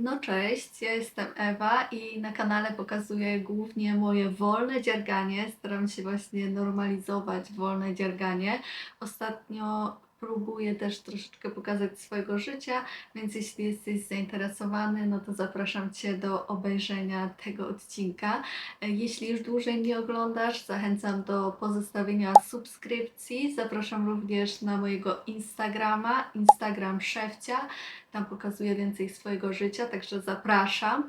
No cześć, ja jestem Ewa i na kanale pokazuję głównie moje wolne dzierganie. Staram się właśnie normalizować wolne dzierganie. Ostatnio próbuję też troszeczkę pokazać swojego życia, więc jeśli jesteś zainteresowany, no to zapraszam Cię do obejrzenia tego odcinka. Jeśli już dłużej mnie oglądasz, zachęcam do pozostawienia subskrypcji. Zapraszam również na mojego Instagrama, Instagram Szewcia. Tam pokazuję więcej swojego życia, także zapraszam.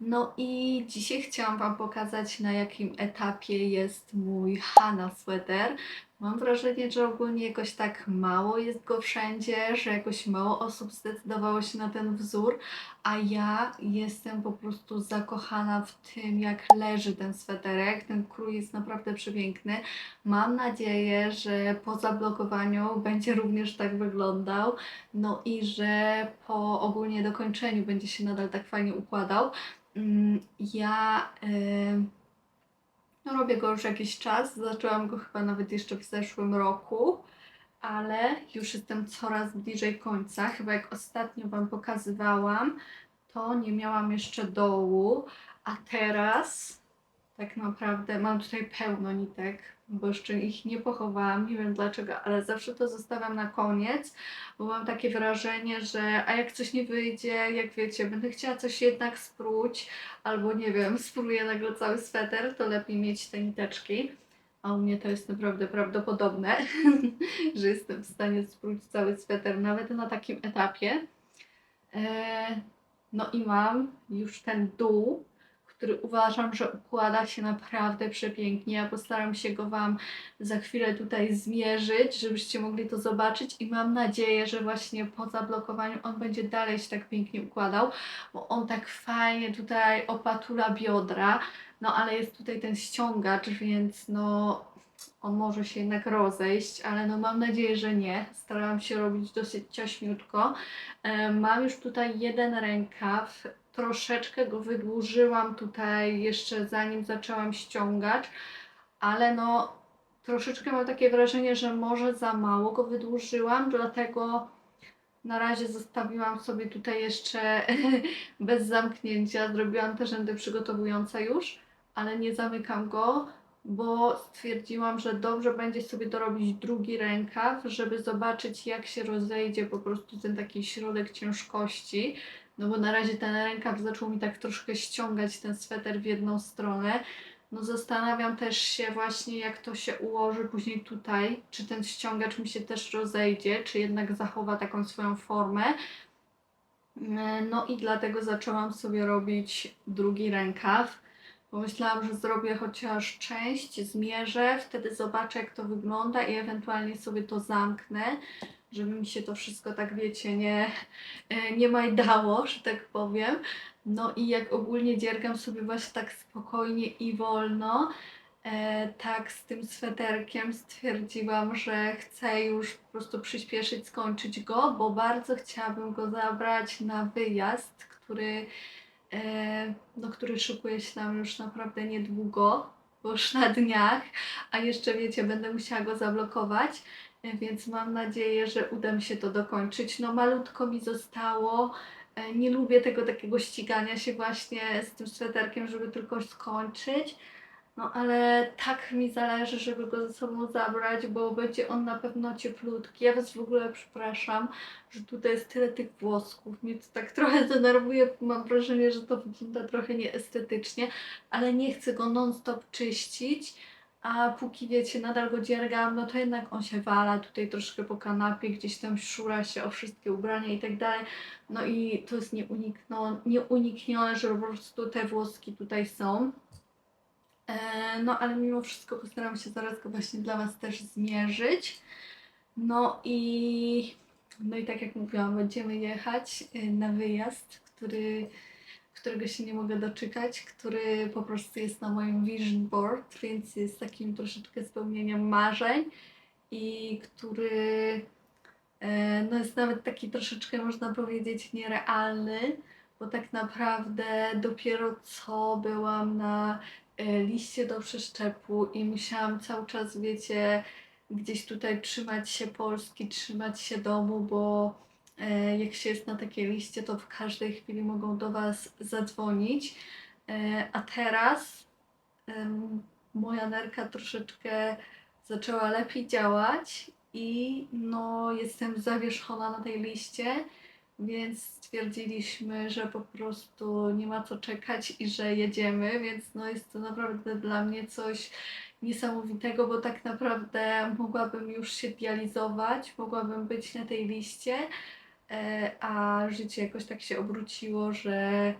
No i dzisiaj chciałam Wam pokazać, na jakim etapie jest mój Hana sweter. Mam wrażenie, że ogólnie jakoś tak mało jest go wszędzie, że jakoś mało osób zdecydowało się na ten wzór, a ja jestem po prostu zakochana w tym, jak leży ten sweterek. Ten krój jest naprawdę przepiękny. Mam nadzieję, że po zablokowaniu będzie również tak wyglądał. No i że po ogólnie dokończeniu będzie się nadal tak fajnie układał. Mm, Ja y, no, robię go już jakiś czas. Zaczęłam go chyba nawet jeszcze w zeszłym roku, ale już jestem coraz bliżej końca. Chyba jak ostatnio Wam pokazywałam, to nie miałam jeszcze dołu, a teraz tak naprawdę mam tutaj pełno nitek, bo jeszcze ich nie pochowałam, nie wiem dlaczego, ale zawsze to zostawiam na koniec, bo mam takie wrażenie, że a jak coś nie wyjdzie, jak wiecie, będę chciała coś jednak spróć, albo nie wiem, spróbuję nagle cały sweter, to lepiej mieć te niteczki. A u mnie to jest naprawdę prawdopodobne, że jestem w stanie spróć cały sweter nawet na takim etapie. E, no i mam już ten dół, który uważam, że układa się naprawdę przepięknie. Ja postaram się go Wam za chwilę tutaj zmierzyć, żebyście mogli to zobaczyć i mam nadzieję, że właśnie po zablokowaniu on będzie dalej się tak pięknie układał, bo on tak fajnie tutaj opatula biodra, no ale jest tutaj ten ściągacz, więc no on może się jednak rozejść, ale no mam nadzieję, że nie. Starałam się robić dosyć ciaśniutko. E, Mam już tutaj jeden rękaw, troszeczkę go wydłużyłam tutaj jeszcze zanim zaczęłam ściągać, ale no troszeczkę mam takie wrażenie, że może za mało go wydłużyłam, dlatego na razie zostawiłam sobie tutaj jeszcze bez zamknięcia. Zrobiłam te rzędy przygotowujące już, ale nie zamykam go, bo stwierdziłam, że dobrze będzie sobie dorobić drugi rękaw, żeby zobaczyć jak się rozejdzie po prostu ten taki środek ciężkości. No bo na razie ten rękaw zaczął mi tak troszkę ściągać ten sweter w jedną stronę. No zastanawiam też się właśnie jak to się ułoży później tutaj, czy ten ściągacz mi się też rozejdzie, czy jednak zachowa taką swoją formę. E, No i dlatego zaczęłam sobie robić drugi rękaw. Pomyślałam, że zrobię chociaż część, zmierzę, wtedy zobaczę jak to wygląda i ewentualnie sobie to zamknę, żeby mi się to wszystko tak wiecie, nie, e, nie majdało, że tak powiem. No i jak ogólnie dziergam sobie właśnie tak spokojnie i wolno, e, tak z tym sweterkiem stwierdziłam, że chcę już po prostu przyspieszyć, skończyć go, bo bardzo chciałabym go zabrać na wyjazd, który no, który szykuje się nam już naprawdę niedługo, bo już na dniach, a jeszcze wiecie, będę musiała go zablokować, e, więc mam nadzieję, że uda mi się to dokończyć. No malutko mi zostało, e, nie lubię tego takiego ścigania się właśnie z tym sweterkiem, żeby tylko skończyć. No ale tak mi zależy, żeby go ze sobą zabrać, bo będzie on na pewno cieplutki. Ja Was w ogóle przepraszam, że tutaj jest tyle tych włosków. Mnie to tak trochę denerwuje. Mam wrażenie, że to wygląda trochę nieestetycznie, ale nie chcę go non-stop czyścić. A póki wiecie, nadal go dziergam, no to jednak on się wala tutaj troszkę po kanapie, gdzieś tam szura się o wszystkie ubrania i tak dalej. No i to jest nieunikno, nieuniknione, że po prostu te włoski tutaj są. E, No, ale mimo wszystko postaram się zaraz go właśnie dla Was też zmierzyć. No i, no i tak jak mówiłam, będziemy jechać y, na wyjazd, który, którego się nie mogę doczekać, który po prostu jest na moim vision board, więc jest takim troszeczkę spełnieniem marzeń i który e, no jest nawet taki troszeczkę można powiedzieć nierealny, bo tak naprawdę dopiero co byłam na e, liście do przeszczepu i musiałam cały czas, wiecie, gdzieś tutaj trzymać się Polski, trzymać się domu, bo e, jak się jest na takiej liście, to w każdej chwili mogą do Was zadzwonić. E, A teraz moja nerka troszeczkę zaczęła lepiej działać i no jestem zawieszona na tej liście, więc stwierdziliśmy, że po prostu nie ma co czekać i że jedziemy, więc no jest to naprawdę dla mnie coś niesamowitego, bo tak naprawdę mogłabym już się dializować, mogłabym być na tej liście, e, a życie jakoś tak się obróciło, że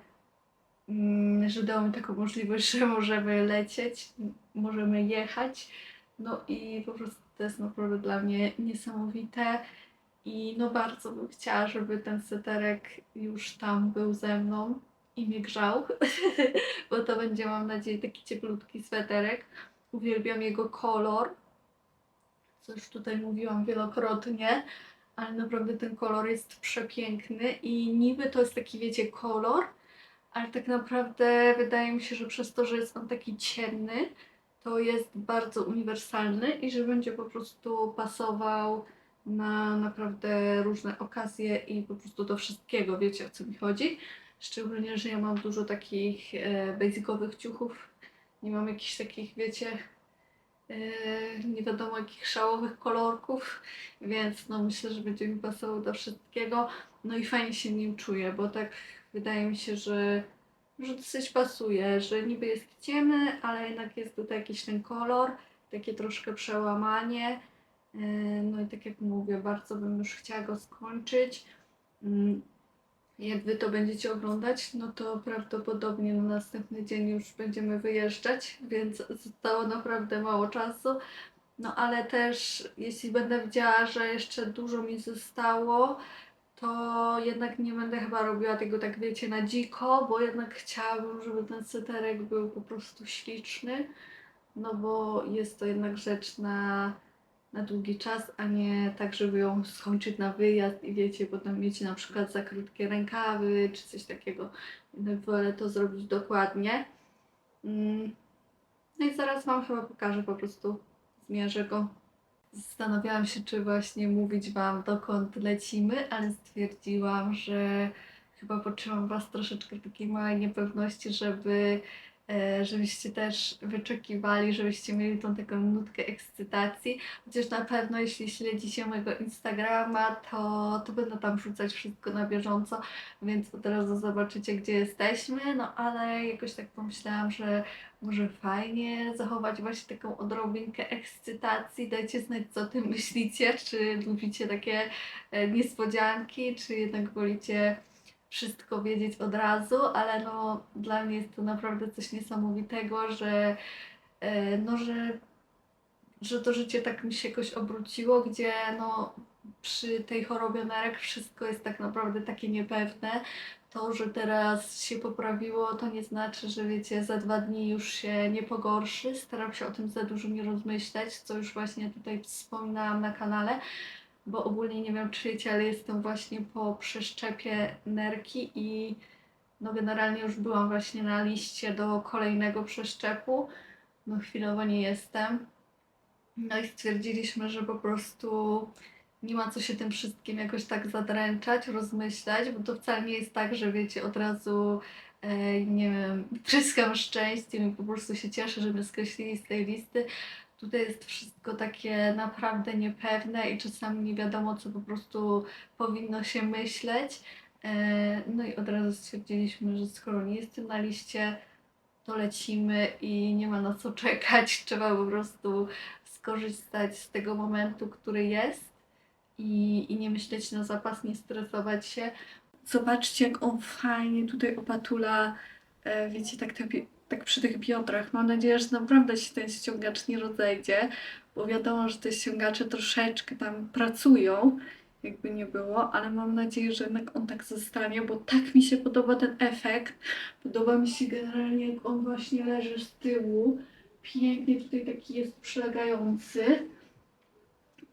mm, że dało mi taką możliwość, że możemy lecieć, możemy jechać. No i po prostu to jest naprawdę dla mnie niesamowite. I no bardzo bym chciała, żeby ten seterek już tam był ze mną i mnie grzał, bo to będzie, mam nadzieję, taki cieplutki sweterek. Uwielbiam jego kolor, co już tutaj mówiłam wielokrotnie, ale naprawdę ten kolor jest przepiękny i niby to jest taki, wiecie, kolor, ale tak naprawdę wydaje mi się, że przez to, że jest on taki ciemny, to jest bardzo uniwersalny i że będzie po prostu pasował na naprawdę różne okazje i po prostu do wszystkiego, wiecie o co mi chodzi. Szczególnie, że ja mam dużo takich e, basicowych ciuchów, nie mam jakichś takich, wiecie, e, nie wiadomo jakich szałowych kolorków, więc no myślę, że będzie mi pasował do wszystkiego. No i fajnie się nim czuję, bo tak wydaje mi się, że że dosyć pasuje, że niby jest ciemny, ale jednak jest tutaj jakiś ten kolor, takie troszkę przełamanie. Yy, No i tak jak mówię, bardzo bym już chciała go skończyć. Mm, Jak wy to będziecie oglądać, no to prawdopodobnie na następny dzień już będziemy wyjeżdżać, więc zostało naprawdę mało czasu. No ale też jeśli będę widziała, że jeszcze dużo mi zostało, to jednak nie będę chyba robiła tego tak wiecie na dziko, bo jednak chciałabym, żeby ten seterek był po prostu śliczny, no bo jest to jednak rzecz na, na długi czas, a nie tak, żeby ją skończyć na wyjazd i wiecie, potem mieć na przykład za krótkie rękawy czy coś takiego. Jednak wolę to zrobić dokładnie. Mm. No i zaraz Wam chyba pokażę po prostu, zmierzę go. Zastanawiałam się, czy właśnie mówić Wam, dokąd lecimy, ale stwierdziłam, że chyba poczułam Was troszeczkę takiej małej niepewności, żeby, żebyście też wyczekiwali, żebyście mieli tą taką nutkę ekscytacji. Chociaż na pewno, jeśli śledzicie mojego Instagrama, to, to będę tam wrzucać wszystko na bieżąco, więc od razu zobaczycie, gdzie jesteśmy. No ale jakoś tak pomyślałam, że może fajnie zachować właśnie taką odrobinkę ekscytacji. Dajcie znać, co o tym myślicie. Czy lubicie takie e, niespodzianki, czy jednak wolicie wszystko wiedzieć od razu, ale no dla mnie jest to naprawdę coś niesamowitego, że e, no, że, że to życie tak mi się jakoś obróciło, gdzie no przy tej chorobie nerek wszystko jest tak naprawdę takie niepewne. To, że teraz się poprawiło, to nie znaczy, że wiecie, za dwa dni już się nie pogorszy. Staram się o tym za dużo nie rozmyślać, co już właśnie tutaj wspominałam na kanale, bo ogólnie nie wiem, czy wiecie, ale jestem właśnie po przeszczepie nerki i no generalnie już byłam właśnie na liście do kolejnego przeszczepu. No chwilowo nie jestem. No i stwierdziliśmy, że po prostu nie ma co się tym wszystkim jakoś tak zadręczać, rozmyślać, bo to wcale nie jest tak, że wiecie, od razu e, nie wiem, tryskam szczęściem i po prostu się cieszę, że mnie skreślili z tej listy. Tutaj jest wszystko takie naprawdę niepewne i czasami nie wiadomo, co po prostu powinno się myśleć. E, No i od razu stwierdziliśmy, że skoro nie jestem na liście, to lecimy i nie ma na co czekać. Trzeba po prostu skorzystać z tego momentu, który jest i, i nie myśleć na zapas, nie stresować się. Zobaczcie, jak on fajnie tutaj opatula, e, wiecie, tak, te, bi- tak przy tych biodrach. Mam nadzieję, że naprawdę się ten ściągacz nie rozejdzie, bo wiadomo, że te ściągacze troszeczkę tam pracują, jakby nie było, ale mam nadzieję, że jednak on tak zostanie, bo tak mi się podoba ten efekt. Podoba mi się generalnie, jak on właśnie leży z tyłu. Pięknie tutaj taki jest przylegający.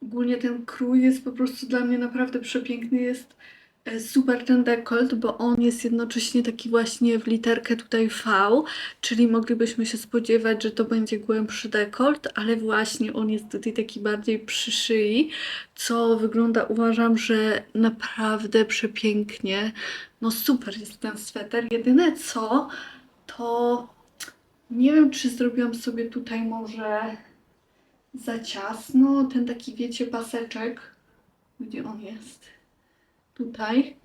Ogólnie ten krój jest po prostu dla mnie naprawdę przepiękny. Jest Super ten dekolt, bo on jest jednocześnie taki właśnie w literkę tutaj V, czyli moglibyśmy się spodziewać, że to będzie głębszy dekolt, ale właśnie on jest tutaj taki bardziej przy szyi, co wygląda uważam, że naprawdę przepięknie. No super jest ten sweter. Jedyne co, to nie wiem, czy zrobiłam sobie tutaj może za ciasno, ten taki wiecie paseczek, gdzie on jest tutaj,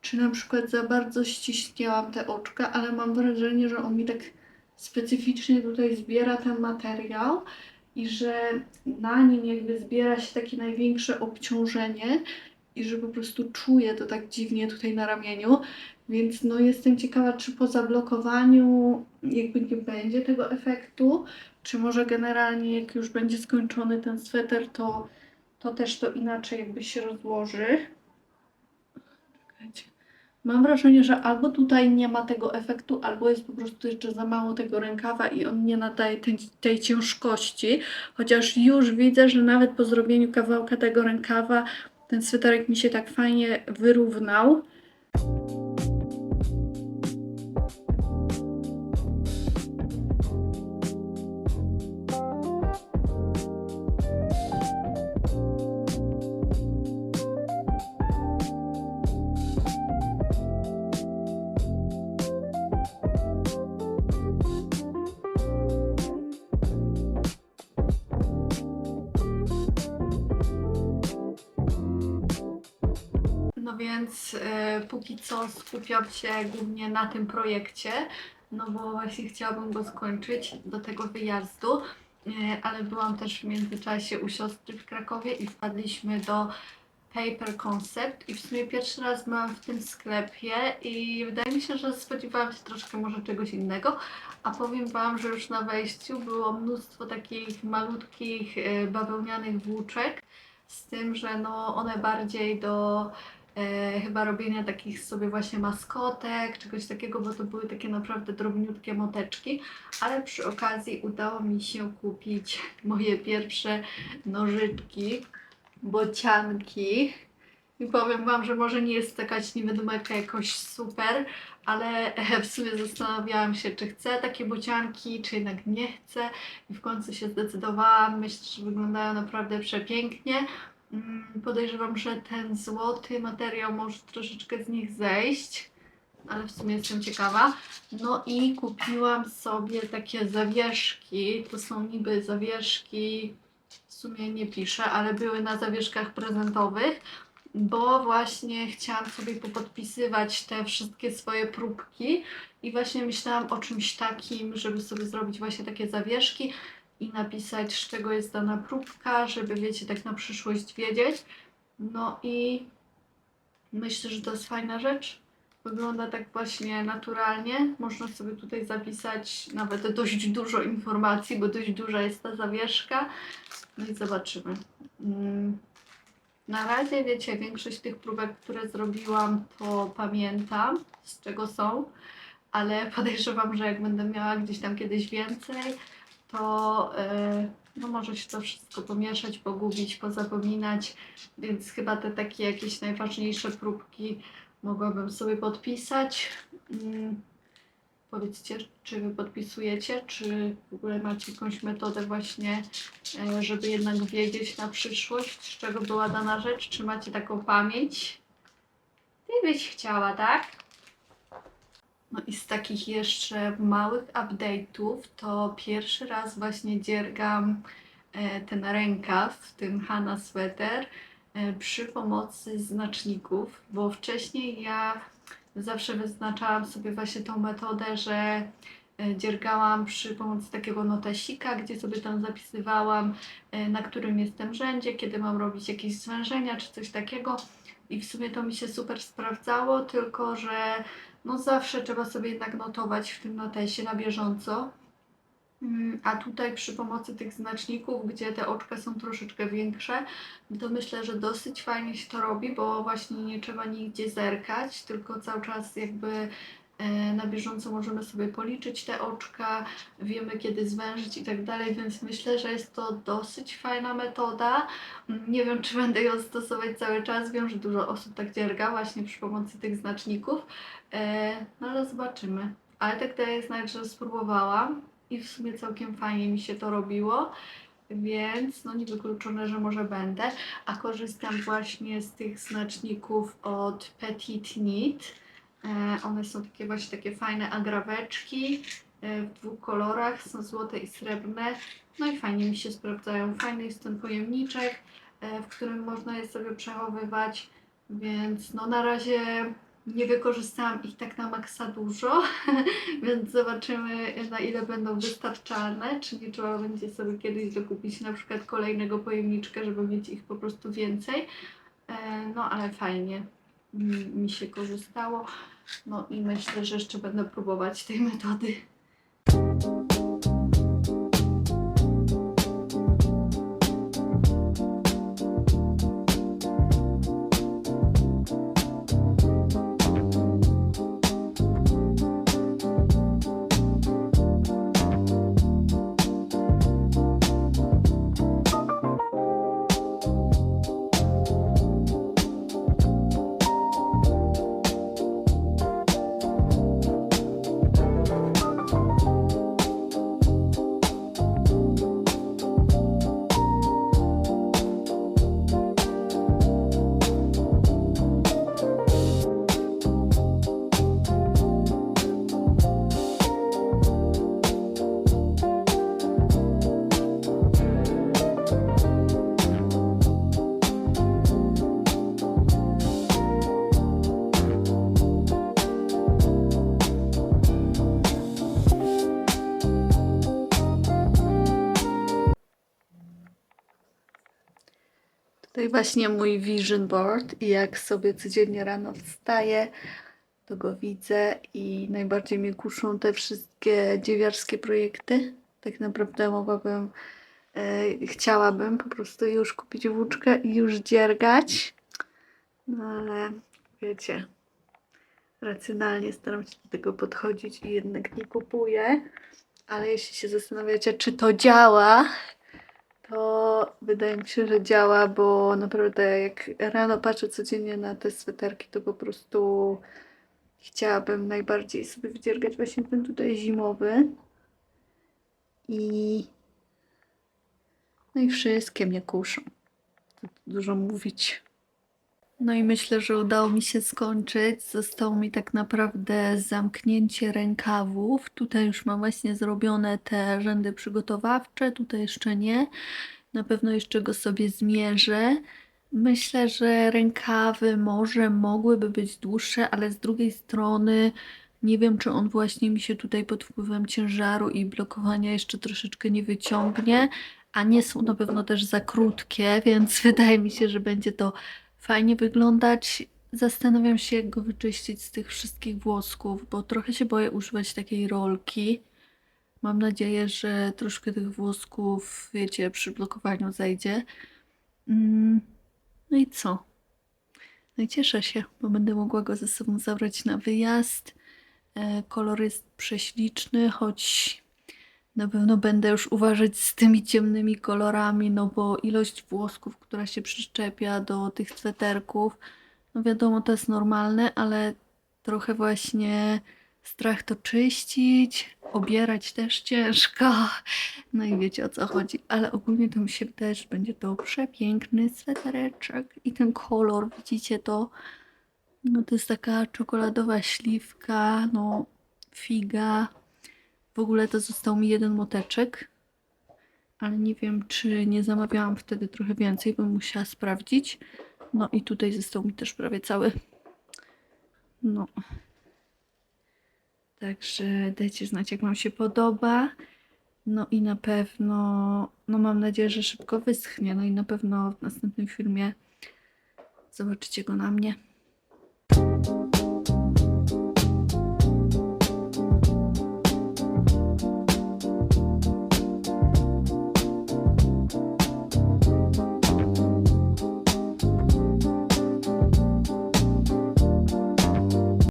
czy na przykład za bardzo ściśnięłam te oczka, ale mam wrażenie, że on mi tak specyficznie tutaj zbiera ten materiał i że na nim jakby zbiera się takie największe obciążenie i że po prostu czuję to tak dziwnie tutaj na ramieniu, więc no jestem ciekawa, czy po zablokowaniu jakby nie będzie tego efektu, czy może generalnie jak już będzie skończony ten sweter, to, to też to inaczej jakby się rozłoży. Mam wrażenie, że albo tutaj nie ma tego efektu, albo jest po prostu jeszcze za mało tego rękawa i on nie nadaje tej, tej ciężkości. Chociaż już widzę, że nawet po zrobieniu kawałka tego rękawa ten sweterek mi się tak fajnie wyrównał. Póki co skupiam się głównie na tym projekcie, no bo właśnie chciałabym go skończyć do tego wyjazdu, e, ale byłam też w międzyczasie u siostry w Krakowie i wpadliśmy do Paper Concept i w sumie pierwszy raz byłam w tym sklepie i wydaje mi się, że spodziewałam się troszkę może czegoś innego, a powiem Wam, że już na wejściu było mnóstwo takich malutkich e, bawełnianych włóczek, z tym, że no one bardziej do e, chyba robienia takich sobie właśnie maskotek, czegoś takiego, bo to były takie naprawdę drobniutkie moteczki, ale przy okazji udało mi się kupić moje pierwsze nożyczki, bocianki. I powiem Wam, że może nie jest taka niewiadomeka jakoś super, ale w sumie zastanawiałam się, czy chcę takie bocianki, czy jednak nie chcę. I w końcu się zdecydowałam. Myślę, że wyglądają naprawdę przepięknie. Mm, Podejrzewam, że ten złoty materiał może troszeczkę z nich zejść, ale w sumie jestem ciekawa. No i kupiłam sobie takie zawieszki. To są niby zawieszki, w sumie nie piszę, ale były na zawieszkach prezentowych, bo właśnie chciałam sobie popodpisywać te wszystkie swoje próbki i właśnie myślałam o czymś takim, żeby sobie zrobić właśnie takie zawieszki i napisać, z czego jest dana próbka, żeby wiecie, tak na przyszłość wiedzieć. No i myślę, że to jest fajna rzecz. Wygląda tak właśnie naturalnie. Można sobie tutaj zapisać nawet dość dużo informacji, bo dość duża jest ta zawieszka. No i zobaczymy. Mm. Na razie wiecie, większość tych próbek, które zrobiłam, to pamiętam, z czego są, ale podejrzewam, że jak będę miała gdzieś tam kiedyś więcej, to yy, no może się to wszystko pomieszać, pogubić, pozapominać, więc chyba te takie jakieś najważniejsze próbki mogłabym sobie podpisać. Mm, Powiedzcie, czy wy podpisujecie, czy w ogóle macie jakąś metodę właśnie, e, żeby jednak wiedzieć na przyszłość, z czego była dana rzecz, czy macie taką pamięć? Ty byś chciała, tak? No i z takich jeszcze małych update'ów, to pierwszy raz właśnie dziergam e, ten rękaw, ten Hanna sweater, e, przy pomocy znaczników, bo wcześniej ja zawsze wyznaczałam sobie właśnie tą metodę, że e, dziergałam przy pomocy takiego notesika, gdzie sobie tam zapisywałam, na którym jestem rzędzie, kiedy mam robić jakieś zwężenia czy coś takiego. I w sumie to mi się super sprawdzało, tylko że no zawsze trzeba sobie jednak notować w tym notesie na bieżąco. Mm, A tutaj przy pomocy tych znaczników, gdzie te oczka są troszeczkę większe, to myślę, że dosyć fajnie się to robi, bo właśnie nie trzeba nigdzie zerkać, tylko cały czas jakby Na bieżąco możemy sobie policzyć te oczka, wiemy kiedy zwężyć i tak dalej, więc myślę, że jest to dosyć fajna metoda. Nie wiem, czy będę ją stosować cały czas. Wiem, że dużo osób tak dzierga właśnie przy pomocy tych znaczników, E, no ale zobaczymy. Ale tak daję znać, że spróbowałam i w sumie całkiem fajnie mi się to robiło. Więc no niewykluczone, że może będę. A korzystam właśnie z tych znaczników od Petit Knit. E, one są takie właśnie takie fajne agraweczki e, w dwóch kolorach, są złote i srebrne. No i fajnie mi się sprawdzają. Fajny jest ten pojemniczek, e, w którym można je sobie przechowywać. Więc no na razie nie wykorzystałam ich tak na maksa dużo, więc zobaczymy na ile będą wystarczalne, czy nie trzeba będzie sobie kiedyś dokupić na przykład kolejnego pojemniczka, żeby mieć ich po prostu więcej. No ale fajnie mi, się korzystało. No i myślę, że jeszcze będę próbować tej metody. Właśnie mój vision board i jak sobie codziennie rano wstaję, to go widzę i najbardziej mnie kuszą te wszystkie dziewiarskie projekty. Tak naprawdę mogłabym, e, chciałabym po prostu już kupić włóczkę i już dziergać, no ale wiecie, racjonalnie staram się do tego podchodzić i jednak nie kupuję. Ale jeśli się zastanawiacie, czy to działa, to wydaje mi się, że działa, bo naprawdę jak rano patrzę codziennie na te sweterki, to po prostu chciałabym najbardziej sobie wydziergać właśnie ten tutaj zimowy. I no i wszystkie mnie kuszą. Dużo mówić. No i myślę, że udało mi się skończyć. Zostało mi tak naprawdę zamknięcie rękawów. Tutaj już mam właśnie zrobione te rzędy przygotowawcze, tutaj jeszcze nie. Na pewno jeszcze go sobie zmierzę. Myślę, że rękawy może mogłyby być dłuższe, ale z drugiej strony nie wiem, czy on właśnie mi się tutaj pod wpływem ciężaru i blokowania jeszcze troszeczkę nie wyciągnie, a nie są na pewno też za krótkie, więc wydaje mi się, że będzie to fajnie wyglądać. Zastanawiam się, jak go wyczyścić z tych wszystkich włosków, bo trochę się boję używać takiej rolki. Mam nadzieję, że troszkę tych włosków, wiecie, przy blokowaniu zejdzie. Mm, No i co? No i cieszę się, bo będę mogła go ze sobą zabrać na wyjazd. E, Kolor jest prześliczny, choć na pewno będę już uważać z tymi ciemnymi kolorami, no bo ilość włosków, która się przyczepia do tych sweterków, no wiadomo, to jest normalne, ale trochę właśnie strach to czyścić, obierać też ciężko. No i wiecie o co chodzi, ale ogólnie to mi się wydaje, że będzie to przepiękny swetereczek i ten kolor, widzicie to? No to jest taka czekoladowa śliwka, no figa. W ogóle to został mi jeden moteczek, ale nie wiem, czy nie zamawiałam wtedy trochę więcej, bym musiała sprawdzić. No i tutaj został mi też prawie cały. No. Także dajcie znać, jak Wam się podoba. No i na pewno, no mam nadzieję, że szybko wyschnie. No i na pewno w następnym filmie zobaczycie go na mnie.